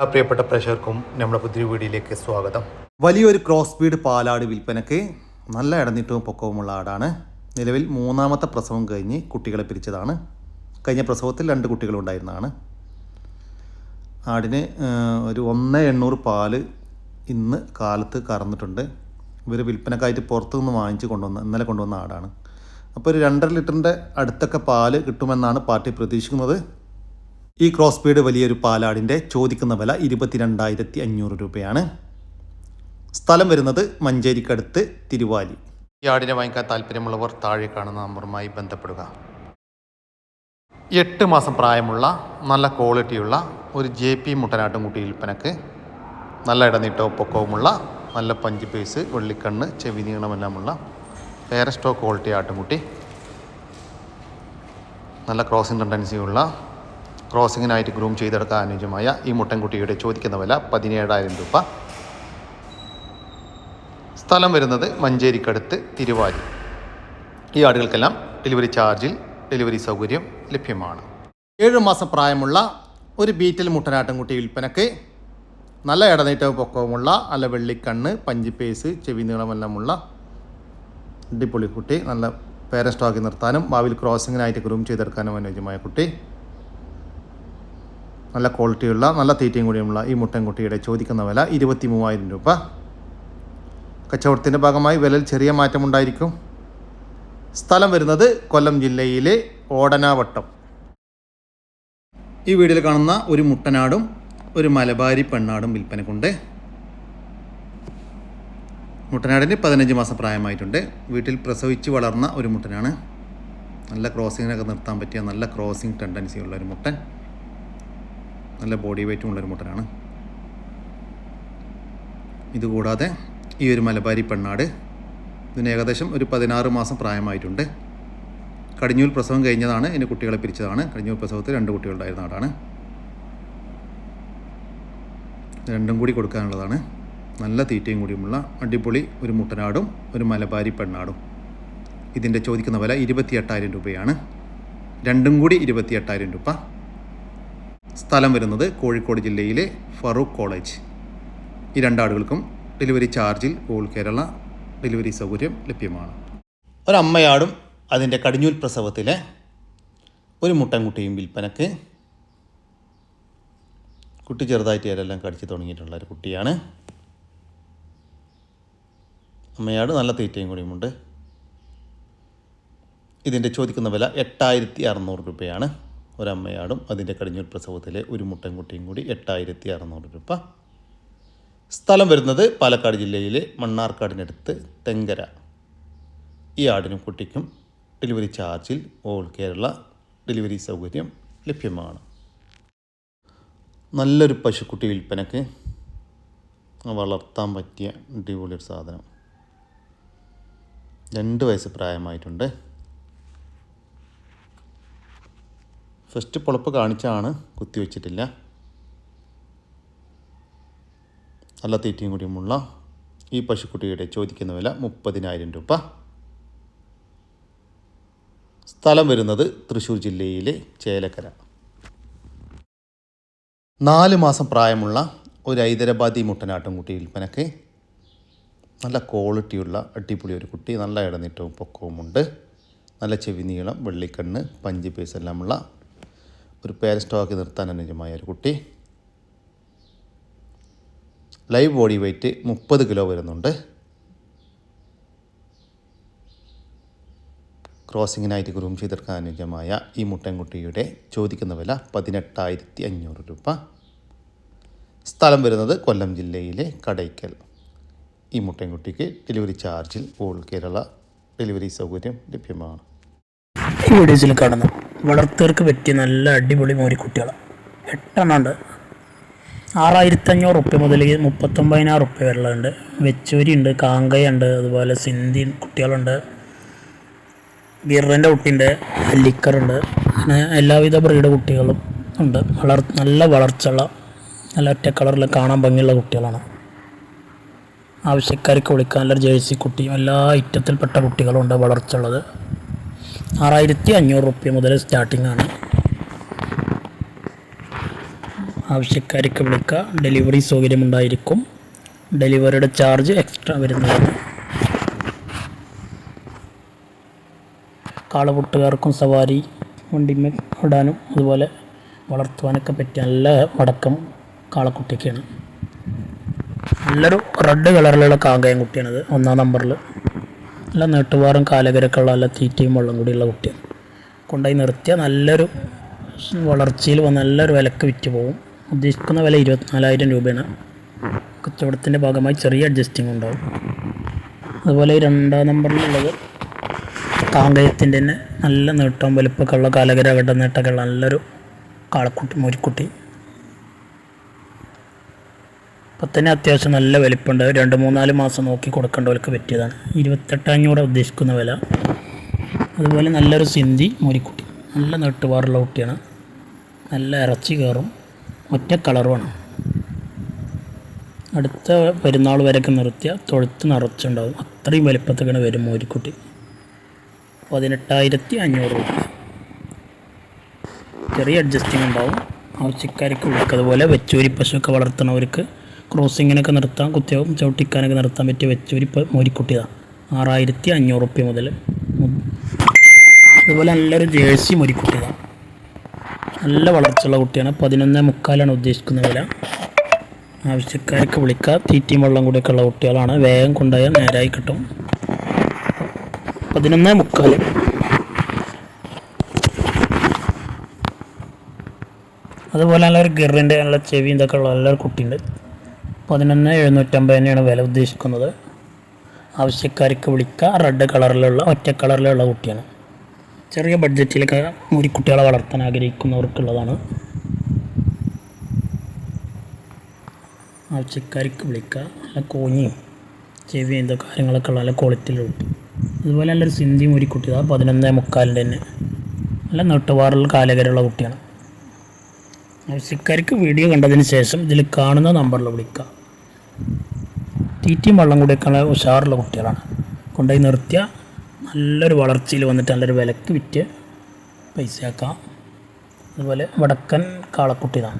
പ്രിയപ്പെട്ട പ്രേക്ഷകർക്കും നമ്മുടെ പുതിയ വീഡിയോയിലേക്ക് സ്വാഗതം. വലിയൊരു ക്രോസ് സ്പീഡ് പാലാട് വിൽപ്പനയ്ക്ക് നല്ല ഇടനീട്ടവും പൊക്കവുമുള്ള ആടാണ്. നിലവിൽ മൂന്നാമത്തെ പ്രസവം കഴിഞ്ഞ് കുട്ടികളെ പിരിച്ചതാണ്. കഴിഞ്ഞ പ്രസവത്തിൽ രണ്ട് കുട്ടികളുണ്ടായിരുന്നതാണ് ആടിന് ഒരു ഒന്ന് എണ്ണൂറ് പാൽ ഇന്ന് കാലത്ത് കറന്നിട്ടുണ്ട്. ഇവർ വിൽപ്പനക്കായിട്ട് പുറത്തു നിന്ന് വാങ്ങിച്ച് കൊണ്ടുവന്ന ഇന്നലെ കൊണ്ടുവന്ന ആടാണ്. അപ്പോൾ ഒരു രണ്ടര ലിറ്ററിന്റെ അടുത്തൊക്കെ പാൽ കിട്ടുമെന്നാണ് പാർട്ടി പ്രതീക്ഷിക്കുന്നത്. ഈ ക്രോസ് ബീഡ് വലിയൊരു പാലാടിന്റെ ചോദിക്കുന്ന വില ഇരുപത്തിരണ്ടായിരത്തി അഞ്ഞൂറ് രൂപയാണ്. സ്ഥലം വരുന്നത് മഞ്ചേരിക്കടുത്ത് തിരുവാലി. ഈ ആടിനെ വാങ്ങിക്കാൻ താല്പര്യമുള്ളവർ താഴെ കാണുന്ന നമ്പറുമായി ബന്ധപ്പെടുക. എട്ട് മാസം പ്രായമുള്ള നല്ല ക്വാളിറ്റിയുള്ള ഒരു ജെ പി മുട്ടനാട്ടുംകുട്ടി വിൽപ്പനക്ക് നല്ല ഇടനീട്ടവും പൊക്കവുമുള്ള നല്ല പഞ്ച് പേസ് വെള്ളിക്കണ്ണ് ചെവി നീളമെല്ലാമുള്ള വേറെ സ്റ്റോക്ക് ക്വാളിറ്റി ആട്ടുംകുട്ടി നല്ല ക്രോസിംഗ് ടെൻഡൻസിയുള്ള ക്രോസിങ്ങിനായിട്ട് ഗ്രൂം ചെയ്തെടുക്കാൻ അനുയോജ്യമായ ഈ മുട്ടൻകുട്ടിയുടെ ചോദിക്കുന്ന വില പതിനേഴായിരം രൂപ. സ്ഥലം വരുന്നത് മഞ്ചേരിക്കടുത്ത് തിരുവാലി. ഈ ആടുകൾക്കെല്ലാം ഡെലിവറി ചാർജിൽ ഡെലിവറി സൗകര്യം ലഭ്യമാണ്. ഏഴ് മാസം പ്രായമുള്ള ഒരു ബീറ്റൽ മുട്ടനാട്ടൻകുട്ടി വിൽപ്പനക്ക് നല്ല ഇടനീറ്റവും പൊക്കവുമുള്ള നല്ല വെള്ളിക്കണ്ണ് പഞ്ചിപ്പേസ് ചെവി നീളമെല്ലാമുള്ള അടിപൊളി കുട്ടി. നല്ല പേരൻ സ്റ്റോക്കി നിർത്താനും ഭാവിയിൽ ക്രോസിങ്ങിനായിട്ട് ഗ്രൂം ചെയ്തെടുക്കാനും അനുയോജ്യമായ കുട്ടി. നല്ല ക്വാളിറ്റിയുള്ള നല്ല തീറ്റയും കൂടിയുമുള്ള ഈ മുട്ടൻകുട്ടിയുടെ ചോദിക്കുന്ന വില ഇരുപത്തി മൂവായിരം രൂപ. കച്ചവടത്തിന്റെ ഭാഗമായി വിലയിൽ ചെറിയ മാറ്റമുണ്ടായിരിക്കും. സ്ഥലം വരുന്നത് കൊല്ലം ജില്ലയിലെ ഓടനാവട്ടം. ഈ വീഡിയോയിൽ കാണുന്ന ഒരു മുട്ടനാടും ഒരു മലബാരി പെണ്ണാടും വിൽപ്പനക്കുണ്ട്. മുട്ടനാടിന് പതിനഞ്ച് മാസം പ്രായമായിട്ടുണ്ട്. വീട്ടിൽ പ്രസവിച്ച് വളർന്ന ഒരു മുട്ടനാണ്. നല്ല ക്രോസിങ്ങിനൊക്കെ നിർത്താൻ പറ്റിയ നല്ല ക്രോസിങ് ടെൻഡൻസി ഉള്ള ഒരു മുട്ടൻ. നല്ല ബോഡി വെയ്റ്റും ഉള്ളൊരു മുട്ടനാണ്. ഇതുകൂടാതെ ഈ ഒരു മലബാരി പെണ്ണാട് ഇതിന് ഏകദേശം ഒരു പതിനാറ് മാസം പ്രായമായിട്ടുണ്ട്. കടിഞ്ഞൂൽ പ്രസവം കഴിഞ്ഞതാണ് ഇതിന് കുട്ടികളെ പിരിച്ചതാണ്. കടിഞ്ഞൂൽ പ്രസവത്തിൽ രണ്ട് കുട്ടികളുണ്ടായിരുന്ന ആടാണ്. രണ്ടും കൂടി കൊടുക്കാനുള്ളതാണ്. നല്ല തീറ്റയും കൂടിയുമുള്ള അടിപൊളി ഒരു മുട്ടനാടും ഒരു മലബാരി പെണ്ണാടും. ഇതിന്റെ ചോദിക്കുന്ന വില ഇരുപത്തിയെട്ടായിരം രൂപയാണ്. രണ്ടും കൂടി ഇരുപത്തിയെട്ടായിരം രൂപ. സ്ഥലം വരുന്നത് കോഴിക്കോട് ജില്ലയിലെ ഫറൂഖ് കോളേജ്. ഈ രണ്ടാടുകൾക്കും ഡെലിവറി ചാർജിൽ ഓൾ കേരള ഡെലിവറി സൗകര്യം ലഭ്യമാണ്. ഒരമ്മയാടും അതിന്റെ കടിഞ്ഞൂൽ പ്രസവത്തിലെ ഒരു മുട്ടൻകുട്ടിയും വിൽപ്പനക്ക് കുട്ടി ചെറുതായിട്ട് ഇതെല്ലാം കടിച്ച് തുടങ്ങിയിട്ടുള്ള ഒരു കുട്ടിയാണ്. അമ്മയാട് നല്ല തീറ്റയും കൂടിയുമുണ്ട്. ഇതിന്റെ ചോദിക്കുന്ന വില എട്ടായിരത്തി അറുന്നൂറ് രൂപയാണ്. ഒരമ്മയാടും അതിന്റെ കടിഞ്ഞൂർ പ്രസവത്തിലെ ഒരു മുട്ടൻകുട്ടിയും കൂടി എട്ടായിരത്തി അറുന്നൂറ് രൂപ. സ്ഥലം വരുന്നത് പാലക്കാട് ജില്ലയിലെ മണ്ണാർക്കാടിനടുത്ത് തെങ്കര. ഈ ആടിനും കുട്ടിക്കും ഡെലിവറി ചാർജിൽ ഓൾ കേരള ഡെലിവറി സൗകര്യം ലഭ്യമാണ്. നല്ലൊരു പശുക്കുട്ടി വിൽപ്പനക്ക് വളർത്താൻ പറ്റിയ അടിപൊളി സാധനം. രണ്ട് വയസ്സ് പ്രായമായിട്ടുണ്ട്. ഫസ്റ്റ് പൊളപ്പ് കാണിച്ചാണ് കുത്തിവെച്ചിട്ടില്ല നല്ല തീറ്റയും കൂടിയുമുള്ള ഈ പശുക്കുട്ടിയുടെ ചോദിക്കുന്ന വില മുപ്പതിനായിരം രൂപ. സ്ഥലം വരുന്നത് തൃശ്ശൂർ ജില്ലയിലെ ചേലക്കര. നാല് മാസം പ്രായമുള്ള ഒരു ഹൈദരാബാദി മുട്ടനാട്ടും കുട്ടി വിൽപ്പനക്ക് നല്ല ക്വാളിറ്റിയുള്ള അടിപൊളി ഒരു കുട്ടി നല്ല ഇടനീട്ടവും പൊക്കവുമുണ്ട്. നല്ല ചെവി നീളം വെള്ളിക്കണ്ണ് പഞ്ച് പീസ് എല്ലാമുള്ള ഒരു പേര് സ്റ്റോക്ക് നിർത്താൻ അനുയോജ്യമായ ഒരു കുട്ടി. ലൈവ് ബോഡി വെയ്റ്റ് മുപ്പത് കിലോ വരുന്നുണ്ട്. ക്രോസിങ്ങിനായിട്ട് ഗ്രൂം ചെയ്തെടുക്കാൻ അനുയോജ്യമായ ഈ മുട്ടൻകുട്ടിയുടെ ചോദിക്കുന്ന വില പതിനെട്ടായിരത്തി അഞ്ഞൂറ് രൂപ. സ്ഥലം വരുന്നത് കൊല്ലം ജില്ലയിലെ കടയ്ക്കൽ. ഈ മുട്ടൻകുട്ടിക്ക് ഡെലിവറി ചാർജിൽ ഓൾ കേരള ഡെലിവറി സൗകര്യം ലഭ്യമാണ്. ഈ വീഡിയോസിൽ കാണുന്നു. വളർത്തവർക്ക് പറ്റിയ നല്ല അടിപൊളി മോരിക്കുട്ടികളാണ് എട്ടെണ്ണം ഉണ്ട് ആറായിരത്തി അഞ്ഞൂറ് റുപ്യ മുതൽ മുപ്പത്തൊമ്പതിനായിരം റുപ്യ വരെയുള്ളതുണ്ട് വെച്ചൂരി ഉണ്ട് കാങ്കയുണ്ട് അതുപോലെ സിന്ധി കുട്ടികളുണ്ട്. ഗിറിന്റെ കുട്ടിയുണ്ട് അല്ലിക്കറുണ്ട്. അങ്ങനെ എല്ലാവിധ ബ്രീഡ് കുട്ടികളും ഉണ്ട്. വളർ നല്ല വളർച്ചയുള്ള നല്ല ഒറ്റ കളറിൽ കാണാൻ ഭംഗിയുള്ള കുട്ടികളാണ്. ആവശ്യക്കാർക്ക് വിളിക്കാൻ നല്ലൊരു ജേഴ്സി കുട്ടിയും എല്ലാ ഐറ്റത്തിൽപ്പെട്ട കുട്ടികളുണ്ട് ഉണ്ട് വളർച്ച ഉള്ളത് ആറായിരത്തി അഞ്ഞൂറ് റുപ്യ മുതൽ സ്റ്റാർട്ടിംഗ് ആണ്. ആവശ്യക്കാർക്ക് വിളിക്കുക. ഡെലിവറി സൗകര്യമുണ്ടായിരിക്കും. ഡെലിവറിയുടെ ചാർജ് എക്സ്ട്രാ വരുന്നതാണ്. കാളപൊട്ടുകാർക്കും സവാരി വണ്ടിമേ ഇടാനും അതുപോലെ വളർത്തുവാനൊക്കെ പറ്റിയ നല്ല വടക്കം കാളക്കുട്ടിക്കാണ്. നല്ലൊരു റെഡ് കളറിലുള്ള കാങ്കയം കുട്ടിയാണത്. ഒന്നാം നമ്പറിൽ നല്ല നെട്ടുപാറും കാലകരൊക്കെ ഉള്ള നല്ല തീറ്റയും വെള്ളം കൂടിയുള്ള കുട്ടിയാണ്. കൊണ്ടുപോയി നിർത്തിയാൽ നല്ലൊരു വളർച്ചയിൽ നല്ലൊരു വിലക്ക് വിറ്റ് പോകും. ഉദ്ദേശിക്കുന്ന വില ഇരുപത്തിനാലായിരം രൂപയാണ്. കച്ചവടത്തിന്റെ ഭാഗമായി ചെറിയ അഡ്ജസ്റ്റിംഗ് ഉണ്ടാവും. അതുപോലെ രണ്ടാം നമ്പറിലുള്ളത് താങ്കയത്തിന്റെ തന്നെ നല്ല നീട്ടം വലുപ്പമൊക്കെ ഉള്ള കാലകര വെട്ട നീട്ടമൊക്കെ ഉള്ള നല്ലൊരു കാളക്കുട്ടി മുരിക്കുട്ടി. അപ്പം തന്നെ അത്യാവശ്യം നല്ല വലിപ്പമുണ്ട് രണ്ട് മൂന്നാൽ മാസം നോക്കി കൊടുക്കേണ്ടവർക്ക് പറ്റിയതാണ്. ഇരുപത്തെട്ട് അഞ്ഞൂറ് ഉദ്ദേശിക്കുന്ന വില. അതുപോലെ നല്ലൊരു സിന്ധി മുരിക്കുട്ടി. നല്ല നെട്ടുപാറുള്ള കുട്ടിയാണ്. നല്ല ഇറച്ചി കയറും. ഒറ്റ കളറുമാണ് അടുത്ത പെരുന്നാൾ വരെയൊക്കെ നിർത്തിയാൽ തൊഴുത്ത് നിറച്ചുണ്ടാവും. അത്രയും വലിപ്പത്തൊക്കെയാണ് വരും മോരിക്കുട്ടി. പതിനെട്ടായിരത്തി അഞ്ഞൂറ് രൂപ. ചെറിയ അഡ്ജസ്റ്റിംഗ് ഉണ്ടാവും. ആവശ്യക്കാർക്ക് വിളിക്കുക അതുപോലെ വെച്ചൂരി പശുവൊക്കെ വളർത്തുന്നവർക്ക് ക്രോസിങ്ങിനൊക്കെ നിർത്താം കുത്തിയാവും ചവിട്ടിക്കാനൊക്കെ നിർത്താൻ പറ്റിയ ഒരു മോരിക്കുട്ടിയതാണ് ആറായിരത്തി അഞ്ഞൂറ് റുപ്യ മുതൽ അതുപോലെ നല്ലൊരു ജേഴ്സി മോരിക്കുട്ടിയതാണ് നല്ല വളർച്ചയുള്ള കുട്ടിയാണ്. പതിനൊന്ന് മുക്കാലാണ് ഉദ്ദേശിക്കുന്ന വില. ആവശ്യക്കാർക്ക് വിളിക്കുക തീറ്റയും വെള്ളം കൂടിയൊക്കെ ഉള്ള കുട്ടികളാണ്. വേഗം കൊണ്ടുപോയാൽ നേരായി കിട്ടും. പതിനൊന്ന് മുക്കാൽ അതുപോലെ നല്ലൊരു ഗിറിന്റെ നല്ല ചെവി ഇതൊക്കെ ഉള്ള നല്ലൊരു കുട്ടിയുണ്ട്. പതിനൊന്ന് എഴുന്നൂറ്റമ്പത് തന്നെയാണ് വില ഉദ്ദേശിക്കുന്നത്. ആവശ്യക്കാർക്ക് വിളിക്കുക റെഡ് കളറിലുള്ള ഒറ്റ കളറിലുള്ള കുട്ടിയാണ്. ചെറിയ ബഡ്ജറ്റിലൊക്കെ കുട്ടികളെ വളർത്താൻ ആഗ്രഹിക്കുന്നവർക്കുള്ളതാണ്. ആവശ്യക്കാർക്ക് വിളിക്കുക നല്ല കോഞ്ഞിയും ചെവി എന്തോ കാര്യങ്ങളൊക്കെ ഉള്ള നല്ല ക്വാളിറ്റിയിലുള്ള കുട്ടി. അതുപോലെ നല്ലൊരു സിന്ധി മുരിക്കുട്ടി ആ പതിനൊന്ന് മുക്കാലിന്റെ തന്നെ. നല്ല നെട്ടുപാറുള്ള കാലകരുള്ള കുട്ടിയാണ്. ആവശ്യക്കാർക്ക് വീഡിയോ കണ്ടതിന് ശേഷം ഇതിൽ കാണുന്ന നമ്പറിൽ വിളിക്കുക. തീറ്റയും വെള്ളം കൂടിയൊക്കെ ഉഷാറുള്ള കുട്ടികളാണ്. കൊണ്ടുപോയി നിർത്തിയ നല്ലൊരു വളർച്ചയിൽ വന്നിട്ട് നല്ലൊരു വിലക്ക് വിറ്റ് പൈസയാക്കാം. അതുപോലെ വടക്കൻ കാളക്കുട്ടിതാണ്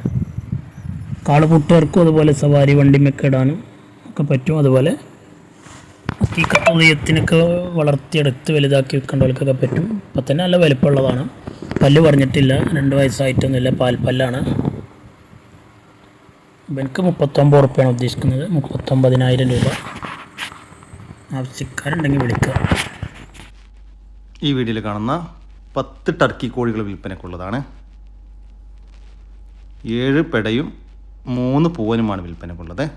കാളക്കുട്ടികൾക്കും അതുപോലെ സവാരി വണ്ടിമൊക്കെ ഇടാനും ഒക്കെ പറ്റും. അതുപോലെ ഈ തീക്കത്തുയത്തിനൊക്കെ വളർത്തിയെടുത്ത് വലുതാക്കി വെക്കേണ്ടവർക്കൊക്കെ പറ്റും. അപ്പം തന്നെ നല്ല വലിപ്പമുള്ളതാണ്. പല്ല് പറഞ്ഞിട്ടില്ല. രണ്ട് വയസ്സായിട്ടൊന്നുമില്ല. പാൽപ്പല്ലാണ് എനിക്ക് മുപ്പത്തൊമ്പത് ഉറുപ്പിയാണ് ഉദ്ദേശിക്കുന്നത്. മുപ്പത്തൊമ്പതിനായിരം രൂപ. ആവശ്യക്കാരുണ്ടെങ്കിൽ വിളിക്കുക. ഈ വീഡിയോയിൽ കാണുന്ന പത്ത് ടർക്കി കോഴികൾ വിൽപ്പനക്കുള്ളതാണ് ഏഴ് പെടയും മൂന്ന് പൂവനുമാണ് വിൽപ്പനക്കുള്ളത്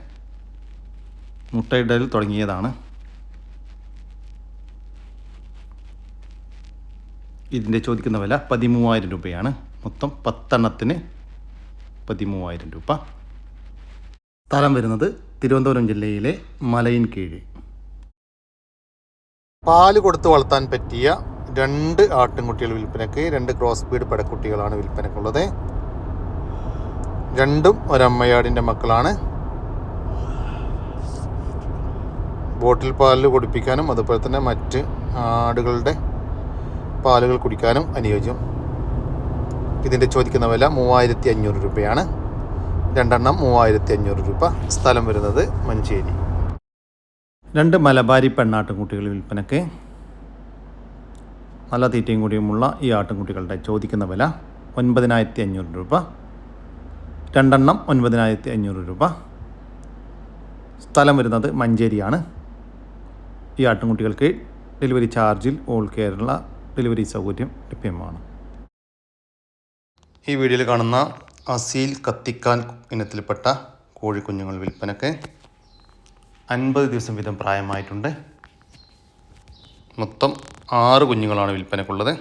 മുട്ടയിടൽ തുടങ്ങിയതാണ്. ഇതിന്റെ ചോദിക്കുന്ന വില പതിമൂവായിരം രൂപയാണ്. മൊത്തം പത്തെണ്ണത്തിന് പതിമൂവായിരം രൂപ. സ്ഥലം വരുന്നത് തിരുവനന്തപുരം ജില്ലയിലെ മലയിൻ കീഴ്. പാൽ കൊടുത്ത് വളർത്താൻ പറ്റിയ രണ്ട് ആട്ടിൻകുട്ടികൾ വിൽപ്പനക്ക് രണ്ട് ക്രോസ് ബീഡ് പെടക്കുട്ടികളാണ് വിൽപ്പനക്കുള്ളത്. രണ്ടും ഒരമ്മയാടിന്റെ മക്കളാണ്. ബോട്ടിൽ പാലിൽ കുടിപ്പിക്കാനും അതുപോലെ തന്നെ മറ്റ് ആടുകളുടെ പാലുകൾ കുടിക്കാനും അനുയോജ്യം. ഇതിന്റെ ചോദിക്കുന്ന വില മൂവായിരത്തി അഞ്ഞൂറ് രൂപയാണ്. രണ്ടെണ്ണം മൂവായിരത്തി അഞ്ഞൂറ് രൂപ സ്ഥലം വരുന്നത് മഞ്ചേരി. രണ്ട് മലബാരി പെണ്ണാട്ടുംകുട്ടികൾ വിൽപ്പനക്ക് നല്ല തീറ്റയും കൂടിയുമുള്ള ഈ ആട്ടിൻകുട്ടികളുടെ ചോദിക്കുന്ന വില ഒൻപതിനായിരത്തി അഞ്ഞൂറ് രൂപ. രണ്ടെണ്ണം ഒൻപതിനായിരത്തി അഞ്ഞൂറ് രൂപ. സ്ഥലം വരുന്നത് മഞ്ചേരിയാണ്. ഈ ആട്ടിൻകുട്ടികൾക്ക് ഡെലിവറി ചാർജിൽ ഓൾ കേരള ഡെലിവറി സൗകര്യം ലഭ്യമാണ്. ഈ വീഡിയോയിൽ കാണുന്ന അസീൽ കത്തിക്കാൻ ഇനത്തിൽപ്പെട്ട കോഴിക്കുഞ്ഞുങ്ങൾ വിൽപ്പനക്ക് അൻപത് ദിവസം വീതം പ്രായമായിട്ടുണ്ട്. മൊത്തം ആറ് കുഞ്ഞുങ്ങളാണ് വിൽപ്പനക്കുള്ളത്.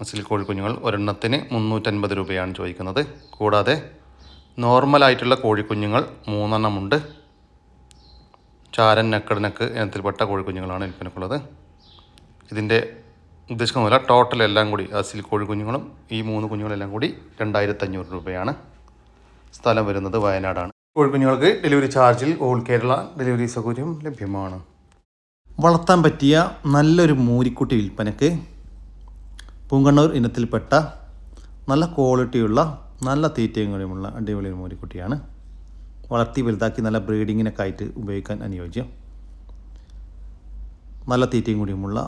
അസീൽ കോഴിക്കുഞ്ഞുങ്ങൾ ഒരെണ്ണത്തിന് മുന്നൂറ്റൻപത് രൂപയാണ് ചോദിക്കുന്നത്. കൂടാതെ നോർമലായിട്ടുള്ള കോഴിക്കുഞ്ഞുങ്ങൾ മൂന്നെണ്ണമുണ്ട്. ചാരൻ നക്കടനക്ക് ഇനത്തിൽപ്പെട്ട കോഴിക്കുഞ്ഞുങ്ങളാണ് വിൽപ്പനക്കുള്ളത്. ഇതിന്റെ ഉദ്ദേശിക്കുന്ന പോലെ ടോട്ടൽ എല്ലാം കൂടി ആ അസിൽ കോഴിക്കുഞ്ഞുങ്ങളും ഈ മൂന്ന് കുഞ്ഞുങ്ങളെല്ലാം കൂടി രണ്ടായിരത്തി അഞ്ഞൂറ് രൂപയാണ് സ്ഥലം വരുന്നത് വയനാടാണ്. കോഴിക്കുഞ്ഞുങ്ങൾക്ക് ഡെലിവറി ചാർജിൽ ഓൾ കേരള ഡെലിവറി സൗകര്യം ലഭ്യമാണ്. വളർത്താൻ പറ്റിയ നല്ലൊരു മൂരിക്കുട്ടി വിൽപ്പനയ്ക്ക് പൂങ്കണ്ണൂർ ഇനത്തിൽപ്പെട്ട നല്ല ക്വാളിറ്റിയുള്ള നല്ല തീറ്റയും അടിപൊളി ഒരു മോരിക്കുട്ടിയാണ്. വളർത്തി വലുതാക്കി നല്ല ബ്രീഡിങ്ങിനൊക്കെ ആയിട്ട് ഉപയോഗിക്കാൻ അനുയോജ്യം. നല്ല തീറ്റയും കൂടിയുമുള്ള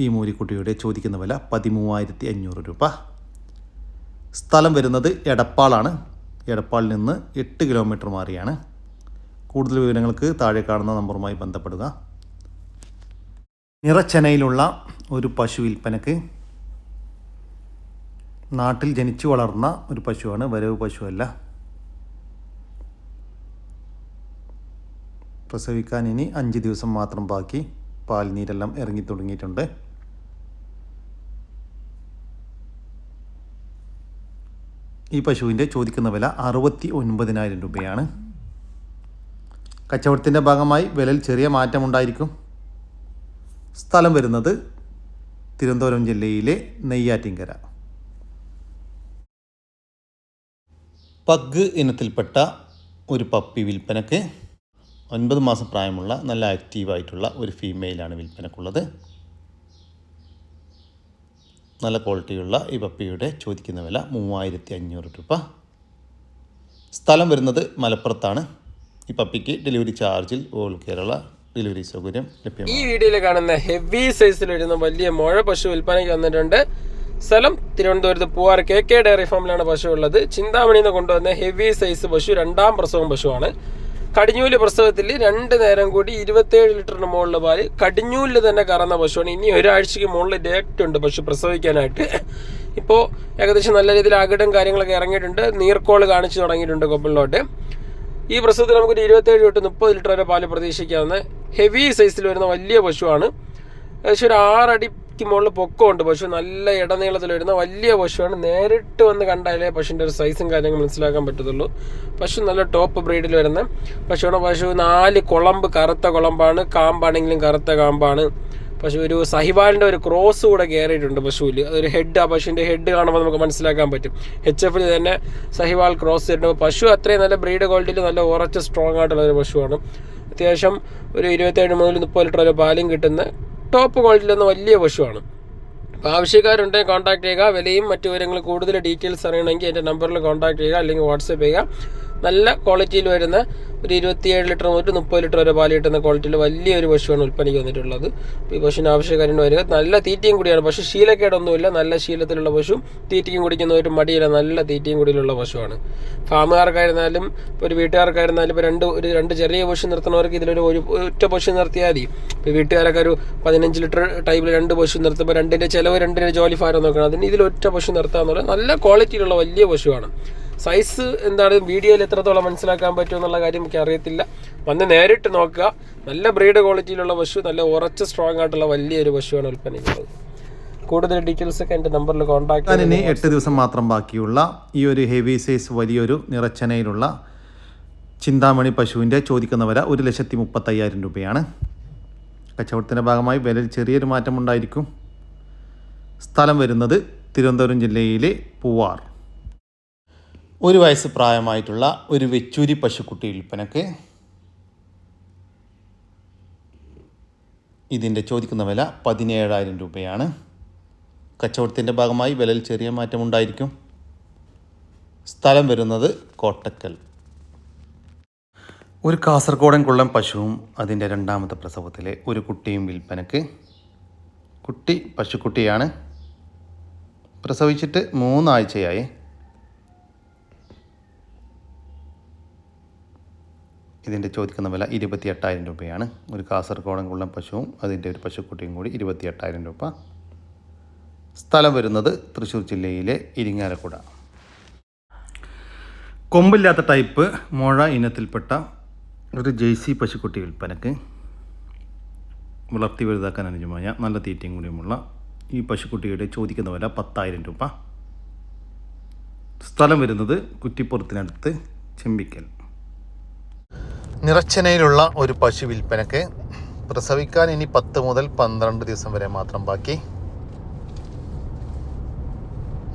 ഈ മൂരിക്കുട്ടിയുടെ ചോദിക്കുന്ന വില പതിമൂവായിരത്തി അഞ്ഞൂറ് രൂപ. സ്ഥലം വരുന്നത് എടപ്പാളാണ്. എടപ്പാളിൽ നിന്ന് എട്ട് കിലോമീറ്റർ മാറിയാണ്. കൂടുതൽ വിവരങ്ങൾക്ക് താഴെ കാണുന്ന നമ്പറുമായി ബന്ധപ്പെടുക. നിറച്ചെനയിലുള്ള ഒരു പശു വിൽപ്പനക്ക് നാട്ടിൽ ജനിച്ചു വളർന്ന ഒരു പശുവാണ് വരവ് പശുവല്ല. പ്രസവിക്കാൻ ഇനി അഞ്ച് ദിവസം മാത്രം ബാക്കി. പാൽ നീരെല്ലാം ഇറങ്ങി തുടങ്ങിയിട്ടുണ്ട്. ഈ പശുവിന്റെ ചോദിക്കുന്ന വില അറുപത്തി ഒൻപതിനായിരം രൂപയാണ്. കച്ചവടത്തിന്റെ ഭാഗമായി വിലയിൽ ചെറിയ മാറ്റമുണ്ടായിരിക്കും. സ്ഥലം വരുന്നത് തിരുവനന്തപുരം ജില്ലയിലെ നെയ്യാറ്റിൻകര. പഗ് ഇനത്തിൽപ്പെട്ട ഒരു പപ്പി വിൽപ്പനക്ക് ഒൻപത് മാസം പ്രായമുള്ള നല്ല ആക്റ്റീവായിട്ടുള്ള ഒരു ഫീമെയിലാണ് വിൽപ്പനക്കുള്ളത്. നല്ല ക്വാളിറ്റിയുള്ള ഈ പപ്പിയുടെ ചോദിക്കുന്ന വില മൂവായിരത്തി അഞ്ഞൂറ് രൂപ. സ്ഥലം വരുന്നത് മലപ്പുറത്താണ്. ഈ പപ്പിക്ക് ഡെലിവറി ചാർജിൽ ഓൾ കേരള ഡെലിവറി സൗകര്യം ലഭ്യമാണ്. ഈ വീഡിയോയിൽ കാണുന്ന ഹെവി സൈസിൽ വരുന്ന വലിയ മുഴ പശു വിൽപ്പനയ്ക്ക് വന്നിട്ടുണ്ട്. സ്ഥലം തിരുവനന്തപുരത്ത് പൂവാർ കെ കെ ഡയറി ഫാമിലാണ് പശു ഉള്ളത്. ചിന്താമണിയിൽ നിന്ന് കൊണ്ടുവന്ന ഹെവി സൈസ് പശു രണ്ടാം പ്രസവം പശുവാണ്. കടിഞ്ഞൂൽ പ്രസവത്തിൽ രണ്ട് നേരം കൂടി ഇരുപത്തേഴ് ലിറ്ററിന് മുകളിൽ പാൽ കടിഞ്ഞൂലിൽ തന്നെ കറന്ന പശുവാണ്. ഇനി ഒരാഴ്ചയ്ക്ക് മുകളിൽ ഡേറ്റ് ഉണ്ട് പശു പ്രസവിക്കാനായിട്ട്. ഇപ്പോൾ ഏകദേശം നല്ല രീതിയിൽ അകിടും കാര്യങ്ങളൊക്കെ ഇറങ്ങിയിട്ടുണ്ട്. നീർക്കോൾ കാണിച്ചു തുടങ്ങിയിട്ടുണ്ട് കൊപ്പിളിലോട്ട് ഈ പ്രസവത്തിൽ നമുക്കൊരു ഇരുപത്തേഴ് തൊട്ട് മുപ്പത് ലിറ്റർ വരെ പാൽ പ്രതീക്ഷിക്കാവുന്ന ഹെവി സൈസിൽ വരുന്ന വലിയ പശുവാണ്. ഏകദേശം ഒരു ആറടിക്ക് മുകളിൽ പൊക്കമുണ്ട്. പശു നല്ല ഇടനീളത്തിൽ വരുന്ന വലിയ പശുവാണ്. നേരിട്ട് വന്ന് കണ്ടാലേ പശുവിന്റെ ഒരു സൈസും കാര്യങ്ങളും മനസ്സിലാക്കാൻ പറ്റത്തുള്ളൂ. പശു നല്ല ടോപ്പ് ബ്രീഡിൽ വരുന്ന പശുവാണ്. പശു നാല് കുളമ്പ് കറുത്ത കുളമ്പാണ്. കാമ്പാണെങ്കിലും കറുത്ത കാമ്പാണ്. പശു ഒരു സഹിവാലിന്റെ ഒരു ക്രോസ് കൂടെ കയറിയിട്ടുണ്ട് പശുവിൽ അതൊരു ഹെഡ് ആ പശുവിന്റെ ഹെഡ് കാണുമ്പോൾ നമുക്ക് മനസ്സിലാക്കാൻ പറ്റും. എച്ച് എഫിൽ തന്നെ സഹിവാൽ ക്രോസ് ചെയ്തിട്ടുണ്ട് പശു അത്രയും നല്ല ബ്രീഡ് ക്വാളിറ്റിയിൽ നല്ല ഉറച്ച് സ്ട്രോങ് ആയിട്ടുള്ള ഒരു പശുവാണ്. അത്യാവശ്യം ഒരു ഇരുപത്തേഴ് മുതൽ മുപ്പത് ലിറ്റർ വരെ പാലും കിട്ടുന്ന ടോപ്പ് ക്വാളിറ്റിയിൽ വലിയ പശുവാണ് ആവശ്യക്കാരുണ്ടെങ്കിൽ കോൺടാക്ട് ചെയ്യുക. വിലയും മറ്റു വിവരങ്ങൾ കൂടുതൽ ഡീറ്റെയിൽസ് അറിയണമെങ്കിൽ എന്റെ നമ്പറിൽ കോൺടാക്ട് ചെയ്യുക. അല്ലെങ്കിൽ വാട്സപ്പ് ചെയ്യുക. നല്ല ക്വാളിറ്റിയിൽ വരുന്ന ഒരു ഇരുപത്തിയേഴ് ലിറ്റർ മുതൽ മുപ്പത് ലിറ്റർ വരെ പാൽ കിട്ടുന്ന ക്വാളിറ്റിയിൽ വലിയൊരു പശുവാണ് ഉൽപ്പന്നിക്ക് വന്നിട്ടുള്ളത്. ഈ പശുവിന് ആവശ്യക്കാരുണ്ട് വരിക. നല്ല തീറ്റയും കൂടിയാണ്. പശു ശീലക്കേടൊന്നുമില്ല. നല്ല ശീലത്തിലുള്ള പശു തീറ്റയും കുടിക്കുന്ന ഒരു മടിയില്ല. നല്ല തീറ്റയും കൂടിയുള്ള പശുവാണ്. ഫാമുകാർക്കായിരുന്നാലും ഇപ്പോൾ ഒരു വീട്ടുകാർക്കായിരുന്നാലും ഇപ്പോൾ രണ്ട് ഒരു രണ്ട് ചെറിയ പശു നിർത്തുന്നവർക്ക് ഇതിലൊരു ഒരു ഒറ്റ പശു നിർത്തിയാൽ മതി. ഇപ്പോൾ വീട്ടുകാരൊക്കെ ഒരു പതിനഞ്ച് ലിറ്റർ ടൈപ്പിൽ രണ്ട് പശു നിർത്തുമ്പോൾ രണ്ടിന്റെ ചിലവ് രണ്ടിന്റെ ജോലി ഭാരം നോക്കണം. അതിന് ഇതിൽ ഒറ്റ പശു നിർത്താമെന്നുള്ള നല്ല ക്വാളിറ്റിയിലുള്ള വലിയ പശുവാണ്. സൈസ് എന്താണ് വീഡിയോയിൽ എത്രത്തോളം മനസ്സിലാക്കാൻ പറ്റും എന്നുള്ള കാര്യം എനിക്ക് അറിയത്തില്ല. വന്ന് നേരിട്ട് നോക്കുക. നല്ല ബ്രീഡ് ക്വാളിറ്റിയിലുള്ള പശു നല്ല ഉറച്ച സ്ട്രോങ് ആയിട്ടുള്ള വലിയൊരു പശുവാണ് ഉൽപ്പന്നിക്കുന്നത് കൂടുതൽ ഡീറ്റെയിൽസ് ഒക്കെ എന്റെ നമ്പറിൽ കോൺടാക്ട് ഇനി എട്ട് ദിവസം മാത്രം ബാക്കിയുള്ള ഈ ഒരു ഹെവി സൈസ് വലിയൊരു നിറച്ചനയിലുള്ള ചിന്താമണി പശുവിന്റെ ചോദിക്കുന്ന വില ഒരു ലക്ഷത്തി മുപ്പത്തയ്യായിരം രൂപയാണ്. കച്ചവടത്തിന്റെ ഭാഗമായി വിലയിൽ ചെറിയൊരു മാറ്റമുണ്ടായിരിക്കും. സ്ഥലം വരുന്നത് തിരുവനന്തപുരം ജില്ലയിലെ പൂവാർ. ഒരു വയസ്സ് പ്രായമായിട്ടുള്ള ഒരു വെച്ചൂരി പശുക്കുട്ടി വിൽപ്പനക്ക് ഇതിന്റെ ചോദിക്കുന്ന വില പതിനേഴായിരം രൂപയാണ്. കച്ചവടത്തിന്റെ ഭാഗമായി വിലയിൽ ചെറിയ മാറ്റമുണ്ടായിരിക്കും സ്ഥലം വരുന്നത് കോട്ടക്കൽ. ഒരു കാസർഗോഡൻ കൊള്ളം പശുവും അതിന്റെ രണ്ടാമത്തെ പ്രസവത്തിലെ ഒരു കുട്ടിയും വിൽപ്പനക്ക്. കുട്ടി പശുക്കുട്ടിയാണ്. പ്രസവിച്ചിട്ട് മൂന്നാഴ്ചയായി. ഇതിന്റെ ചോദിക്കുന്ന വില ഇരുപത്തി എട്ടായിരം രൂപയാണ്. ഒരു കാസർഗോഡൻ കുള്ളൻ പശുവും അതിന്റെ ഒരു പശുക്കുട്ടിയും കൂടി ഇരുപത്തി എട്ടായിരം രൂപ. സ്ഥലം വരുന്നത് തൃശ്ശൂർ ജില്ലയിലെ ഇരിങ്ങാലക്കുട. കൊമ്പില്ലാത്ത ടൈപ്പ് മുഴ ഇനത്തിൽപ്പെട്ട ഒരു ജെയ്സി പശുക്കുട്ടി വിൽപ്പനക്ക് വളർത്തി വലുതാക്കാൻ അനുജമായ നല്ല തീറ്റയും കൂടിയുമുള്ള ഈ പശുക്കുട്ടിയുടെ ചോദിക്കുന്ന വില പത്തായിരം രൂപ. സ്ഥലം വരുന്നത് കുറ്റിപ്പുറത്തിനടുത്ത് ചെമ്പിക്കൽ. നിറച്ചനയിലുള്ള ഒരു പശു വിൽപ്പനക്ക് പ്രസവിക്കാൻ ഇനി പത്ത് മുതൽ പന്ത്രണ്ട് ദിവസം വരെ മാത്രം ബാക്കി.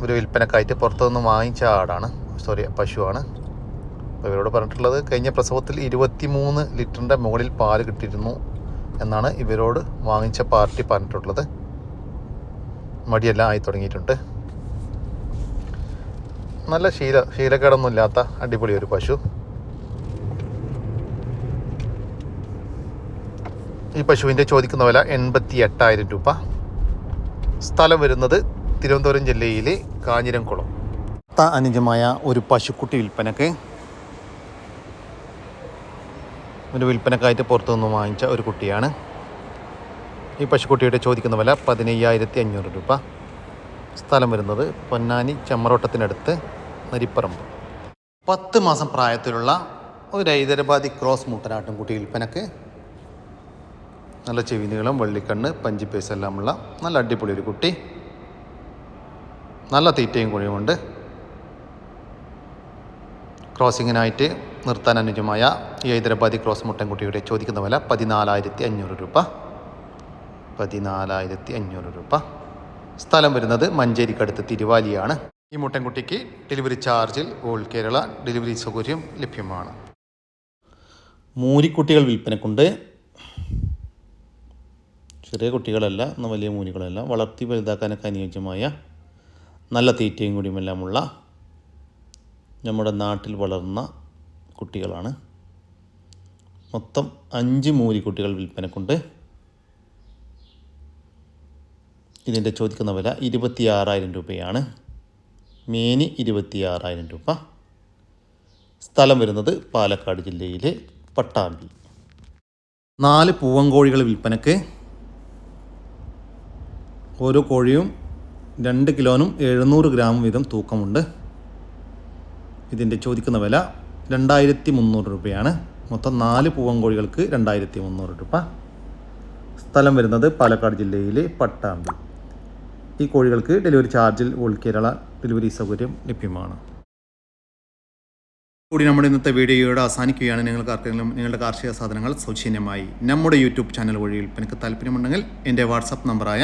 ഒരു വിൽപ്പനക്കായിട്ട് പുറത്തുനിന്ന് വാങ്ങിച്ച ആടാണ്. സോറി പശുവാണ്. അപ്പോൾ ഇവരോട് പറഞ്ഞിട്ടുള്ളത് കഴിഞ്ഞ പ്രസവത്തിൽ ഇരുപത്തി മൂന്ന് ലിറ്ററിന്റെ മുകളിൽ പാൽ കിട്ടിയിരുന്നു എന്നാണ് ഇവരോട് വാങ്ങിച്ച പാർട്ടി പറഞ്ഞിട്ടുള്ളത്. മടിയെല്ലാം ആയി തുടങ്ങിയിട്ടുണ്ട്. നല്ല ശീല ശീലക്കേടൊന്നും ഇല്ലാത്ത അടിപൊളി ഒരു പശു. ഈ പശുവിന്റെ ചോദിക്കുന്ന വില എൺപത്തി എട്ടായിരം രൂപ. സ്ഥലം വരുന്നത് തിരുവനന്തപുരം ജില്ലയിലെ കാഞ്ഞിരംകുളം. അനുജമായ ഒരു പശുക്കുട്ടി വിൽപ്പനക്ക് ഒരു വിൽപ്പനക്കായിട്ട് പുറത്തു നിന്ന് വാങ്ങിച്ച ഒരു കുട്ടിയാണ്. ഈ പശുക്കുട്ടിയുടെ ചോദിക്കുന്ന വില പതിനയ്യായിരത്തി അഞ്ഞൂറ് രൂപ. സ്ഥലം വരുന്നത് പൊന്നാനി ചമ്മറോട്ടത്തിനടുത്ത് നരിപ്പറമ്പ്. പത്ത് മാസം പ്രായത്തിലുള്ള ഒരു ഹൈദരാബാദി ക്രോസ് മുട്ടനാട്ടും കുട്ടി വിൽപ്പനക്ക് നല്ല ചെവി നീളം വെള്ളിക്കണ്ണ് പഞ്ചിപ്പേസ് എല്ലാമുള്ള നല്ല അടിപൊളി ഒരു കുട്ടി. നല്ല തീറ്റയും കുഴിയുമുണ്ട്. ക്രോസിങ്ങിനായിട്ട് നിർത്താൻ അനുജമായ ഈ ഹൈദരാബാദി ക്രോസ് മുട്ടൻകുട്ടിയുടെ ചോദിക്കുന്ന വില പതിനാലായിരത്തി അഞ്ഞൂറ് രൂപ. പതിനാലായിരത്തി അഞ്ഞൂറ് രൂപ. സ്ഥലം വരുന്നത് മഞ്ചേരിക്കടുത്ത് തിരുവാലിയാണ്. ഈ മുട്ടൻകുട്ടിക്ക് ഡെലിവറി ചാർജിൽ ഓൾ കേരള ഡെലിവറി സൗകര്യം ലഭ്യമാണ്. മൂരിക്കുട്ടികൾ വിൽപ്പനക്കുണ്ട്. ചെറിയ കുട്ടികളല്ല എന്ന വലിയ മൂലികളല്ല വളർത്തി വലുതാക്കാനൊക്കെ അനുയോജ്യമായ നല്ല തീറ്റയും കൂടിയുമെല്ലാമുള്ള നമ്മുടെ നാട്ടിൽ വളർന്ന കുട്ടികളാണ്. മൊത്തം അഞ്ച് മൂലിക്കുട്ടികൾ വിൽപ്പനക്കുണ്ട്. ഇതിന്റെ ചോദിക്കുന്ന വില ഇരുപത്തിയാറായിരം രൂപയാണ്. മേനി ഇരുപത്തിയാറായിരം രൂപ. സ്ഥലം വരുന്നത് പാലക്കാട് ജില്ലയിലെ പട്ടാമ്പി. നാല് പൂവൻകോഴികൾ വിൽപ്പനക്ക് ഓരോ കോഴിയും രണ്ട് കിലോനും എഴുന്നൂറ് ഗ്രാം വീതം തൂക്കമുണ്ട്. ഇതിന്റെ ചോദിക്കുന്ന വില രണ്ടായിരത്തി മുന്നൂറ് രൂപയാണ്. മൊത്തം നാല് പൂവൻകോഴികൾക്ക് രണ്ടായിരത്തി മുന്നൂറ് രൂപ. സ്ഥലം വരുന്നത് പാലക്കാട് ജില്ലയിലെ പട്ടാമ്പി. ഈ കോഴികൾക്ക് ഡെലിവറി ചാർജിൽ ഓൾ കേരള ഡെലിവറി സൗകര്യം ലഭ്യമാണ്. കൂടി നമ്മുടെ ഇന്നത്തെ വീഡിയോയോട് അവസാനിക്കുകയാണ്. നിങ്ങൾക്ക് ആർക്കെങ്കിലും നിങ്ങളുടെ കാർഷിക സാധനങ്ങൾ സൗജന്യമായി നമ്മുടെ യൂട്യൂബ് ചാനൽ വഴി വിൽപ്പനക്ക് താല്പര്യമുണ്ടെങ്കിൽ എന്റെ വാട്സപ്പ് നമ്പറായ